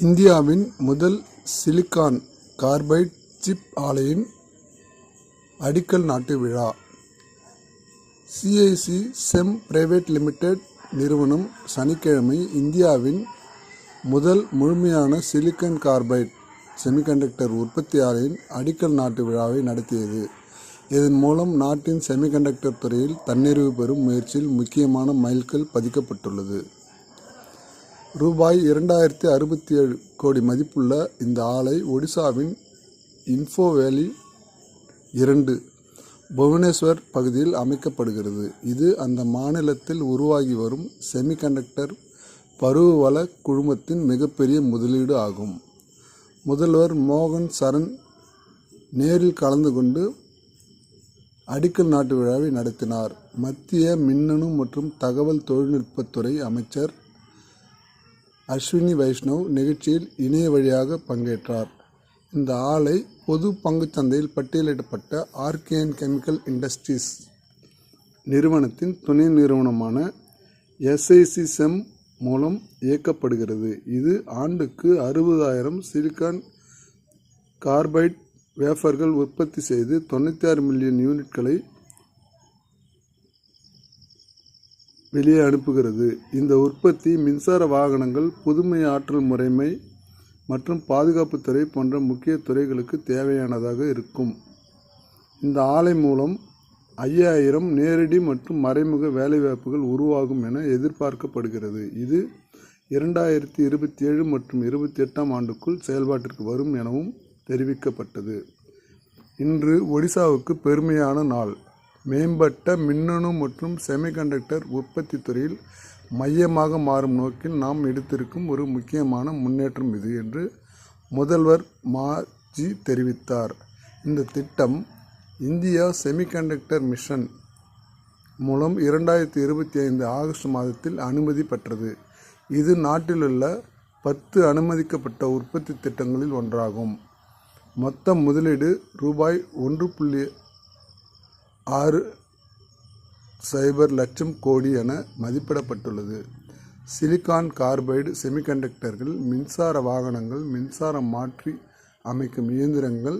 இந்தியாவின் முதல் silicon carbide chip ஆலையின் அடிக்கல் நாட்டு விழா. சிஐசி செம் பிரைவேட் லிமிடெட் நிறுவனம் சனிக்கிழமை இந்தியாவின் முதல் முழுமையான சிலிக்கன் கார்பைட் செமிகண்டக்டர் உற்பத்தி ஆலையின் அடிக்கல் நாட்டு விழாவை நடத்தியது. இதன் மூலம் நாட்டின் செமிகண்டக்டர் துறையில் தன்னிறைவு பெறும் முயற்சியில் முக்கியமான மைல்கல் பதிக்கப்பட்டுள்ளது. ரூபாய் இரண்டாயிரத்தி அறுபத்தி ஏழு கோடி மதிப்புள்ள இந்த ஆலை ஒடிசாவின் இன்ஃபோவேலி இரண்டு புவனேஸ்வர் பகுதியில் அமைக்கப்படுகிறது. இது அந்த மாநிலத்தில் உருவாகி வரும் செமிகண்டக்டர் பருவவள குழுமத்தின் மிகப்பெரிய முதலீடு ஆகும். முதல்வர் மோகன் சரண் நேரில் கலந்து கொண்டு அடிக்கல் நாட்டு விழாவை நடத்தினார். மத்திய மின்னணு மற்றும் தகவல் தொழில்நுட்பத்துறை அமைச்சர் அஸ்வினி வைஷ்ணவ் நிகழ்ச்சியில் இணைய வழியாக பங்கேற்றார். இந்த ஆலை பொது பங்குச்சந்தையில் பட்டியலிடப்பட்ட ஆர்கேஎன் கெமிக்கல் இண்டஸ்ட்ரீஸ் நிறுவனத்தின் துணை நிறுவனமான எஸ்ஐசி செம் மூலம் இயக்கப்படுகிறது. இது ஆண்டுக்கு அறுபதாயிரம் சிலிக்கான் கார்பைட் வேஃபர்கள் உற்பத்தி செய்து தொண்ணூற்றி ஆறு மில்லியன் யூனிட்களை வெளியே அனுப்புகிறது. இந்த உற்பத்தி மின்சார வாகனங்கள் புதுமை ஆற்றல் முறைமை மற்றும் பாதுகாப்புத்துறை போன்ற முக்கிய துறைகளுக்கு தேவையானதாக இருக்கும். இந்த ஆலை மூலம் ஐயாயிரம் நேரடி மற்றும் மறைமுக வேலைவாய்ப்புகள் உருவாகும் என எதிர்பார்க்கப்படுகிறது. இது இரண்டாயிரத்தி இருபத்தி ஏழு மற்றும் இருபத்தி எட்டாம் ஆண்டுக்குள் செயல்பாட்டிற்கு வரும் எனவும் தெரிவிக்கப்பட்டது. இன்று ஒடிசாவுக்கு பெருமையான நாள். மேம்பட்ட மின்னணு மற்றும் செமிகண்டக்டர் உற்பத்தி துறையில் மையமாக மாறும் நோக்கில் நாம் எடுத்திருக்கும் ஒரு முக்கியமான முன்னேற்றம் இது என்று முதல்வர் மாஜி தெரிவித்தார். இந்த திட்டம் இந்தியா செமிகண்டக்டர் மிஷன் மூலம் இரண்டாயிரத்தி இருபத்தி ஐந்து ஆகஸ்ட் மாதத்தில் அனுமதி பெற்றது. இது நாட்டிலுள்ள பத்து அனுமதிக்கப்பட்ட உற்பத்தி திட்டங்களில் ஒன்றாகும். மொத்த முதலீடு ரூபாய் ஒன்று புள்ளி ஆறு சைபர் லட்சம் கோடி என மதிப்பிடப்பட்டுள்ளது. சிலிக்கான் கார்பைடு செமிகண்டக்டர்கள் மின்சார வாகனங்கள் மின்சாரம் மாற்றி அமைக்கும் இயந்திரங்கள்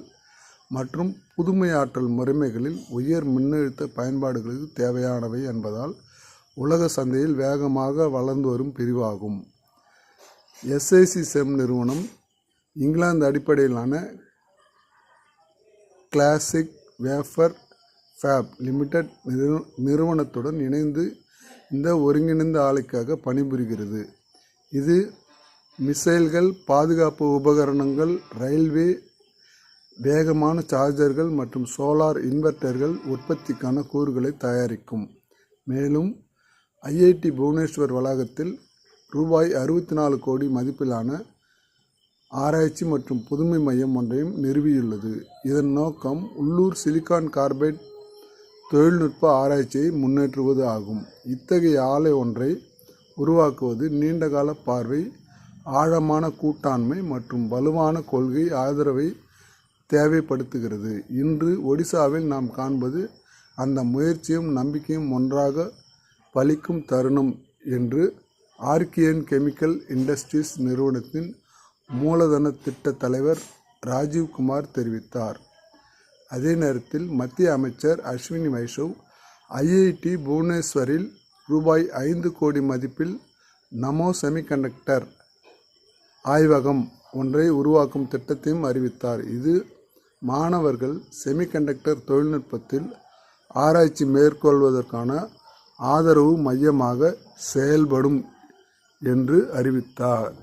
மற்றும் புதுமையாற்றல் முறைமைகளில் உயர் மின்னழுத்த பயன்பாடுகளுக்கு தேவையானவை என்பதால் உலக சந்தையில் வேகமாக வளர்ந்து வரும் பிரிவாகும். எஸ்ஐசி செம் நிறுவனம் இங்கிலாந்து அடிப்படையிலான கிளாசிக் வேஃபர் ஃபேப் லிமிடெட் நிறு நிறுவனத்துடன் இணைந்து இந்த ஒருங்கிணைந்த ஆலைக்காக பணிபுரிகிறது. இது மிசைல்கள் பாதுகாப்பு உபகரணங்கள் ரயில்வே வேகமான சார்ஜர்கள் மற்றும் சோலார் இன்வெர்ட்டர்கள் உற்பத்திக்கான கூறுகளை தயாரிக்கும். மேலும் ஐஐடி புவனேஸ்வர் வளாகத்தில் ரூபாய் அறுபத்தி நாலு கோடி மதிப்பிலான ஆராய்ச்சி மற்றும் புதுமை மையம் ஒன்றையும் நிறுவியுள்ளது. இதன் நோக்கம் உள்ளூர் சிலிக்கான் கார்பைட் தொழில்நுட்ப ஆராய்ச்சியை முன்னேற்றுவது ஆகும். இத்தகைய ஆலை ஒன்றை உருவாக்குவது நீண்டகால பார்வை ஆழமான கூட்டாண்மை மற்றும் வலுவான கொள்கை ஆதரவை தேவைப்படுத்துகிறது. இன்று ஒடிசாவில் நாம் காண்பது அந்த முயற்சியும் நம்பிக்கையும் ஒன்றாக பலிக்கும் தருணம் என்று ஆர்கியன் கெமிக்கல் இண்டஸ்ட்ரீஸ் நிறுவனத்தின் மூலதன திட்ட தலைவர் ராஜீவ்குமார் தெரிவித்தார். அதே நேரத்தில் மத்திய அமைச்சர் அஸ்வினி வைஷ்ணவ் ஐஐடி புவனேஸ்வரில் ரூபாய் ஐந்து கோடி மதிப்பில் நமோ செமிகண்டக்டர் ஆய்வகம் ஒன்றை உருவாக்கும் திட்டத்தையும் அறிவித்தார். இது மாணவர்கள் செமிகண்டக்டர் தொழில்நுட்பத்தில் ஆராய்ச்சி மேற்கொள்வதற்கான ஆதரவு மையமாக செயல்படும் என்று அறிவித்தார்.